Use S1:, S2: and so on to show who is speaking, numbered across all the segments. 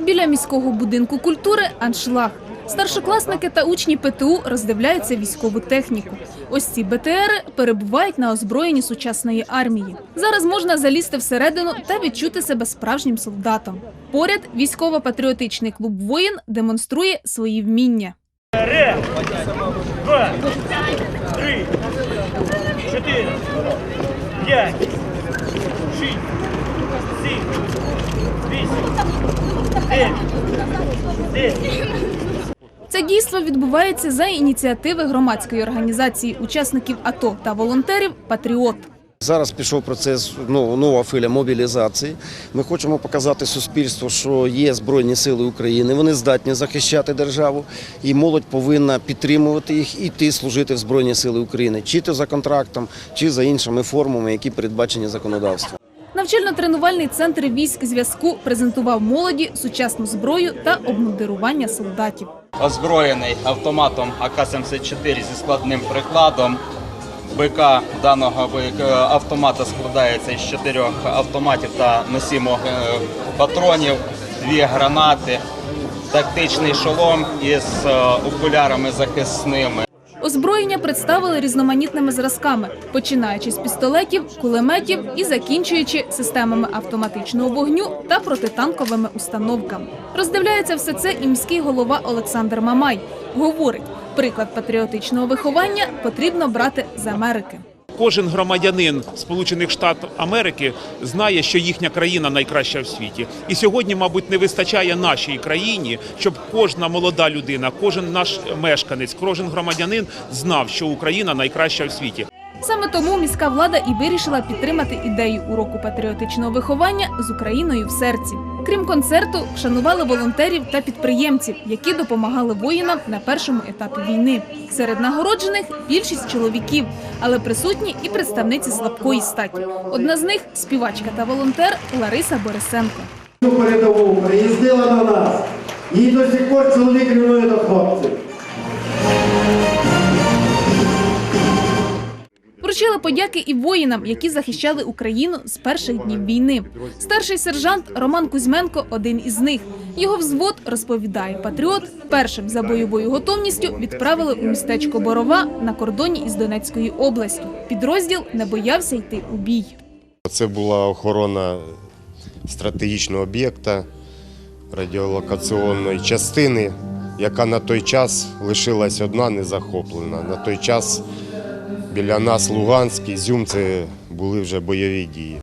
S1: Біля міського будинку культури аншлаг. Старшокласники та учні ПТУ роздивляються військову техніку. Ось ці БТРи перебувають на озброєнні сучасної армії. Зараз можна залізти всередину та відчути себе справжнім солдатом. Поряд військово-патріотичний клуб воїн демонструє свої вміння.
S2: Ре, два, три, чотири, п'ять,
S1: Це дійство відбувається за ініціативи громадської організації учасників АТО та волонтерів Патріот.
S3: Зараз пішов процес ну, нова хвиля мобілізації. Ми хочемо показати суспільству, що є Збройні Сили України, вони здатні захищати державу, і молодь повинна підтримувати їх і йти служити в Збройні Сили України, чи то за контрактом, чи за іншими формами, які передбачені законодавством.
S1: Навчально-тренувальний центр військ зв'язку презентував молоді сучасну зброю та обмундирування солдатів.
S4: озброєний автоматом АК-74 зі складним прикладом. БК даного е, автомата складається із чотирьох автоматів та носімок е, патронів, дві гранати, тактичний шолом із е, окулярами захисними.
S1: Озброєння представили різноманітними зразками, починаючи з пістолетів, кулеметів і закінчуючи системами автоматичного вогню та протитанковими установками. Роздивляється все це і міський голова Олександр Мамай. Говорить, приклад патріотичного виховання потрібно брати з Америки.
S5: Кожен громадянин Сполучених Штатів Америки знає, що їхня країна найкраща в світі. І сьогодні, мабуть, не вистачає нашій країні, щоб кожна молода людина, кожен наш мешканець, кожен громадянин знав, що Україна найкраща в світі.
S1: Саме тому міська влада і вирішила підтримати ідею уроку патріотичного виховання з Україною в серці. Крім концерту, вшанували волонтерів та підприємців, які допомагали воїнам на першому етапі війни. Серед нагороджених більшість чоловіків, але присутні і представниці слабкої статі. Одна з них співачка та волонтер Лариса Борисенко.
S6: Передову приїздила до нас. і до сих пор чоловік рівнує до хлопців.
S1: Вручили подяки і воїнам, які захищали Україну з перших днів війни. Старший сержант Роман Кузьменко один із них. Його взвод розповідає патріот. Першим за бойовою готовністю відправили у містечко Борова на кордоні із Донецькою областю. Підрозділ не боявся йти у бій.
S7: Це була охорона стратегічного об'єкта радіолокаційної частини, яка на той час лишилась одна незахоплена. На той час біля нас Луганськ, Ізюм – це були вже бойові дії.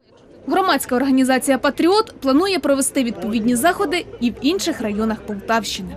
S1: Громадська організація Патріот планує провести відповідні заходи і в інших районах Полтавщини.